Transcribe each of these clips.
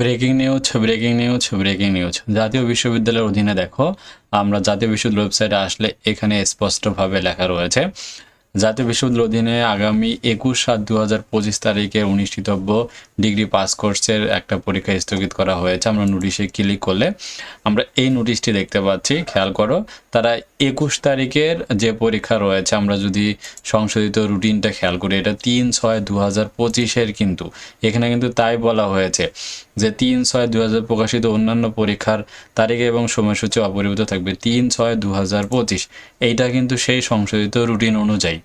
Breaking news breaking news breaking news জাতীয় বিশ্ববিদ্যালয়ের অধীনে দেখো, আমরা জাতীয় বিশ্ববিদ্যালয় ওয়েবসাইটে আসলে এখানে স্পষ্টভাবে লেখা রয়েছে। জাতীয় বিশ্ববিদ্যালয়ের অধীনে আগামী একুশ সাত দু হাজার পঁচিশ তারিখে অনুষ্ঠিতব্য ডিগ্রি পাস কোর্সের একটা পরীক্ষা স্থগিত করা হয়েছে। আমরা নোটিশে ক্লিক করলে আমরা এই নোটিশটি দেখতে পাচ্ছি। খেয়াল করো, তারা একুশ তারিখের যে পরীক্ষা রয়েছে, আমরা যদি সংশোধিত রুটিনটা খেয়াল করি, এটা তিন ছয় দু হাজার পঁচিশের কিন্তু। এখানে কিন্তু তাই বলা হয়েছে যে তিন ছয় দু হাজার প্রকাশিত অন্যান্য পরীক্ষার তারিখ এবং সময়সূচি অপরিবর্তিত থাকবে তিন ছয় দু হাজার পঁচিশ। এইটা কিন্তু সেই সংশোধিত রুটিন অনুযায়ী।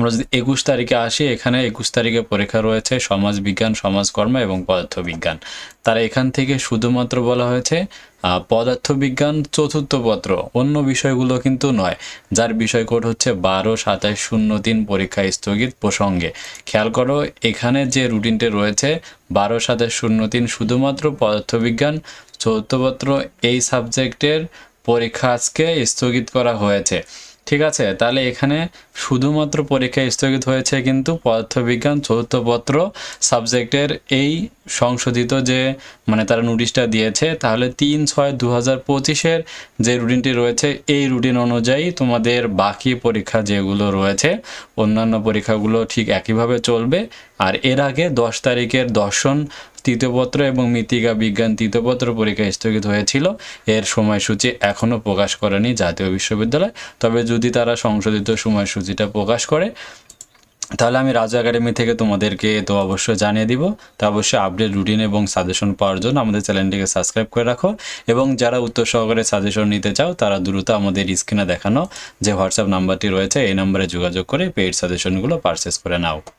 আমরা যদি একুশ তারিখে আসি, এখানে একুশ তারিখে পরীক্ষা রয়েছে সমাজ বিজ্ঞান সমাজকর্ম এবং পদার্থবিজ্ঞান। তারা এখান থেকে শুধুমাত্র বলা হয়েছে পদার্থবিজ্ঞান চতুর্থ পত্র, অন্য বিষয়গুলো কিন্তু নয়, যার বিষয় কোড হচ্ছে বারো সাতাশ শূন্য তিন পরীক্ষা স্থগিত প্রসঙ্গে। খেয়াল করো, এখানে যে রুটিনটি রয়েছে, বারো সাতাশ শূন্য তিন শুধুমাত্র পদার্থবিজ্ঞান চতুর্থ পত্র, এই সাবজেক্টের পরীক্ষা আজকে স্থগিত করা হয়েছে। ঠিক আছে, তাহলে এখানে শুধুমাত্র পরীক্ষা স্থগিত হয়েছে কিন্তু পদার্থবিজ্ঞান চতুর্থ পত্র সাবজেক্টের এই সংশোধিত যে মানে তারা নোটিশটা দিয়েছে, তাহলে তিন ছয় দু হাজার পঁচিশের যে রুটিনটি রয়েছে, এই রুটিন অনুযায়ী তোমাদের বাকি পরীক্ষা যেগুলো রয়েছে, অন্যান্য পরীক্ষাগুলো ঠিক একইভাবে চলবে। আর এর আগে দশ তারিখের দর্শন তৃতীয়পত্র এবং মৃত্তিকা বিজ্ঞান তৃতীয়পত্র পরীক্ষা স্থগিত হয়েছিল। এর সময়সূচি এখনও প্রকাশ করেনি জাতীয় বিশ্ববিদ্যালয়। তবে যদি তারা সংশোধিত সময়সূচিটা প্রকাশ করে, তাহলে আমি রাজা একাডেমি থেকে তোমাদেরকে তো অবশ্যই জানিয়ে দিব। তা অবশ্যই আপডেট রুটিন এবং সাজেশন পাওয়ার জন্য আমাদের চ্যানেলটিকে সাবস্ক্রাইব করে রাখো। এবং যারা উত্তর সহকারে সাজেশন নিতে চাও, তারা দ্রুত আমাদের স্ক্রিনে দেখানো যে হোয়াটসঅ্যাপ নাম্বারটি রয়েছে, এই নম্বরে যোগাযোগ করে পেইড সাজেশনগুলো পারচেস করে নাও।